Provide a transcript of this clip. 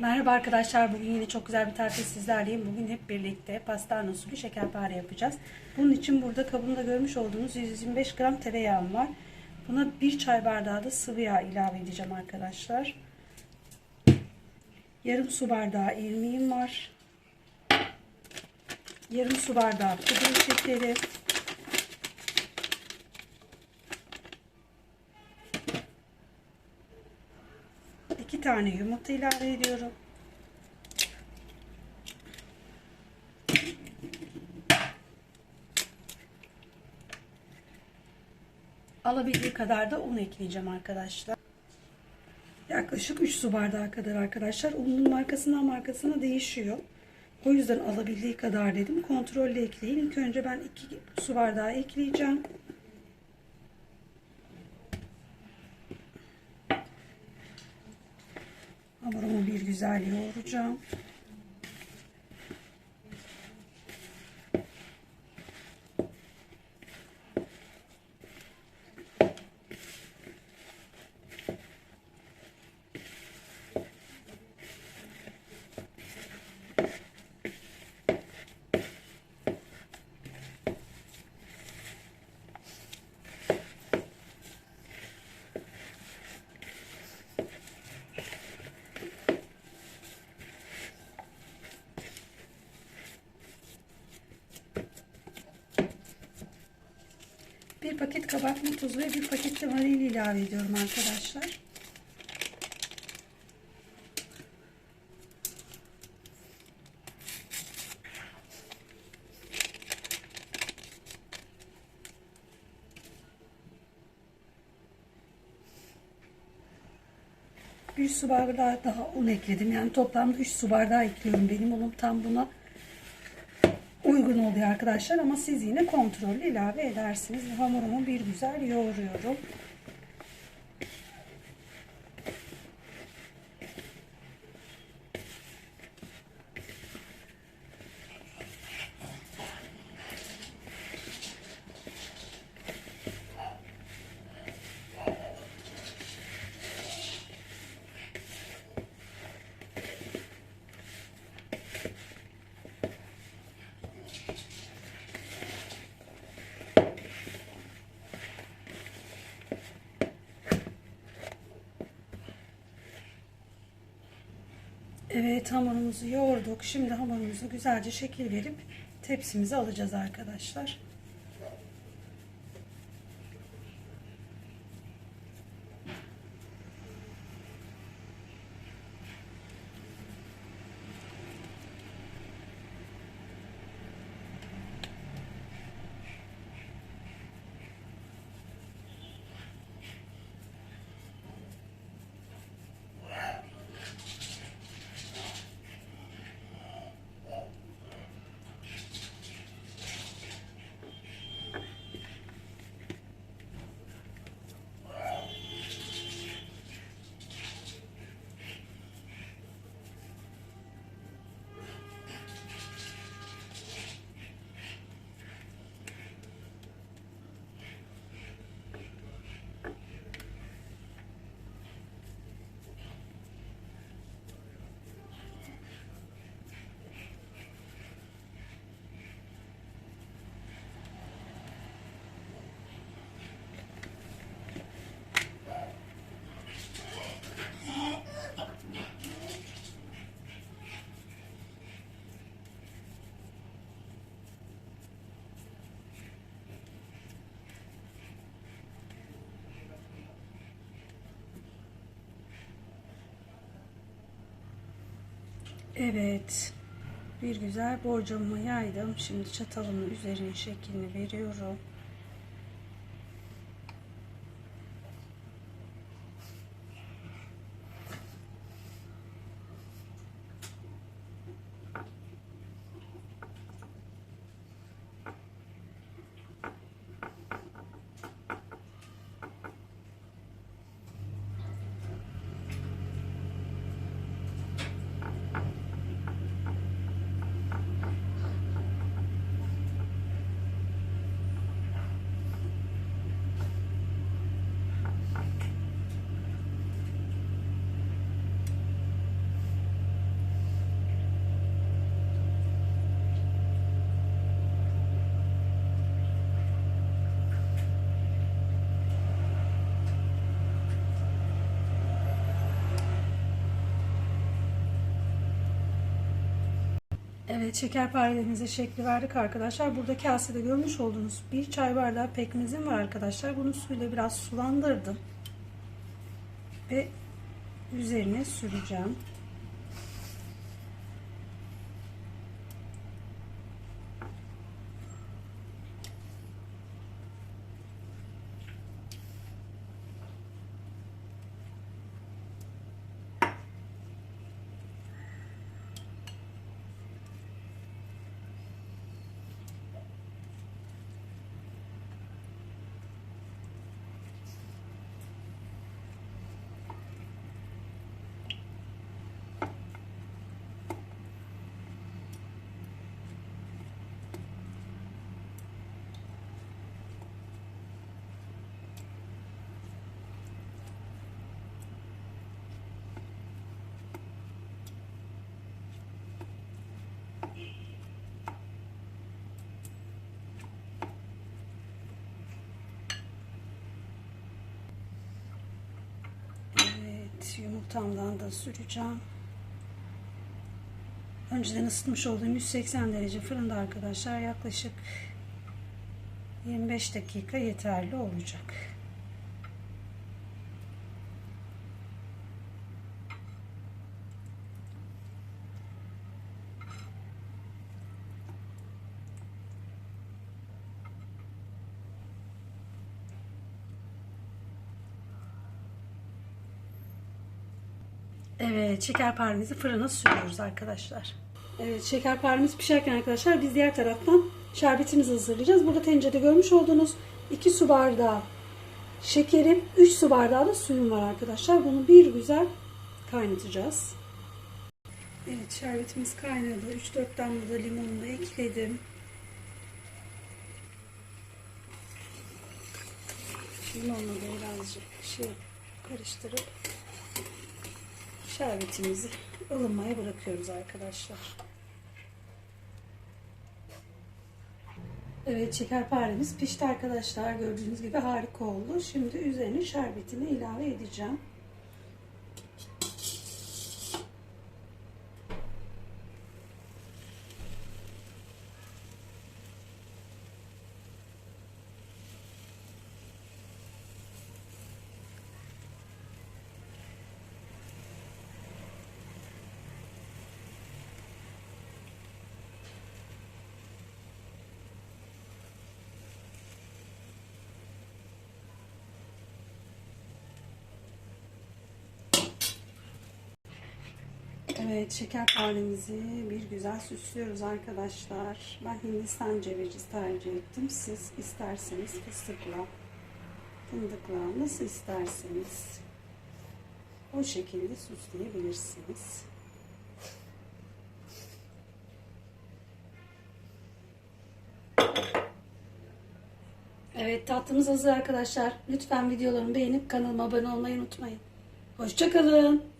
Merhaba arkadaşlar. Bugün yine çok güzel bir tarifle sizlerleyim. Bugün hep birlikte pastane usulü şekerpare yapacağız. Bunun için burada kabımda görmüş olduğunuz 125 gram tereyağım var. Buna bir çay bardağı da sıvı yağ ilave edeceğim arkadaşlar. Yarım su bardağı irmiğim var. Yarım su bardağı pudra şekeri. İki tane yumurta ilave ediyorum. Alabildiği kadar da un ekleyeceğim arkadaşlar. Yaklaşık 3 su bardağı kadar arkadaşlar. Unun markasından markasına değişiyor. O yüzden alabildiği kadar dedim. Kontrollü ekleyin. İlk önce ben 2 su bardağı ekleyeceğim. Hamurumu bir güzel yoğuracağım. Bir paket kabartma tozu ve bir paket de vanilya ilave ediyorum arkadaşlar. Bir su bardağı daha un ekledim. Yani toplamda 3 su bardağı ekliyorum. Benim unum tam buna uygun oluyor arkadaşlar ama siz yine kontrollü ilave edersiniz. Hamurumu bir güzel yoğuruyorum. Evet hamurumuzu yoğurduk. Şimdi hamurumuzu güzelce şekil verip tepsimize alacağız arkadaşlar. Evet. Bir güzel borcamımı yaydım. Şimdi çatalımın üzerine şeklini veriyorum. Evet şekerparelerimize şekli verdik arkadaşlar. Burada kasede görmüş olduğunuz bir çay bardağı pekmezim var arkadaşlar. Bunu suyla biraz sulandırdım. Ve üzerine süreceğim. Evet, yumurtamdan da süreceğim. Önceden ısıtmış olduğum 180 derece fırında arkadaşlar yaklaşık 25 dakika yeterli olacak. Evet, şekerparemizi fırına sürüyoruz arkadaşlar. Evet, şekerparemiz pişerken arkadaşlar biz diğer taraftan şerbetimizi hazırlayacağız. Burada tencerede görmüş olduğunuz 2 su bardağı şekerim, 3 su bardağı da suyum var arkadaşlar. Bunu bir güzel kaynatacağız. Evet, şerbetimiz kaynadı. 3-4 damla da limonunu da ekledim. Limonla da birazcık şey karıştırıp şerbetimizi ılınmaya bırakıyoruz arkadaşlar. Evet şekerparemiz pişti arkadaşlar. Gördüğünüz gibi harika oldu. Şimdi üzerine şerbetini ilave edeceğim. Evet şekerparemizi bir güzel süslüyoruz arkadaşlar. Ben Hindistan cevizi tercih ettim. Siz isterseniz fıstıkla, fındıkla nasıl isterseniz o şekilde süsleyebilirsiniz. Evet tatlımız hazır arkadaşlar. Lütfen videolarımı beğenip kanalıma abone olmayı unutmayın. Hoşçakalın.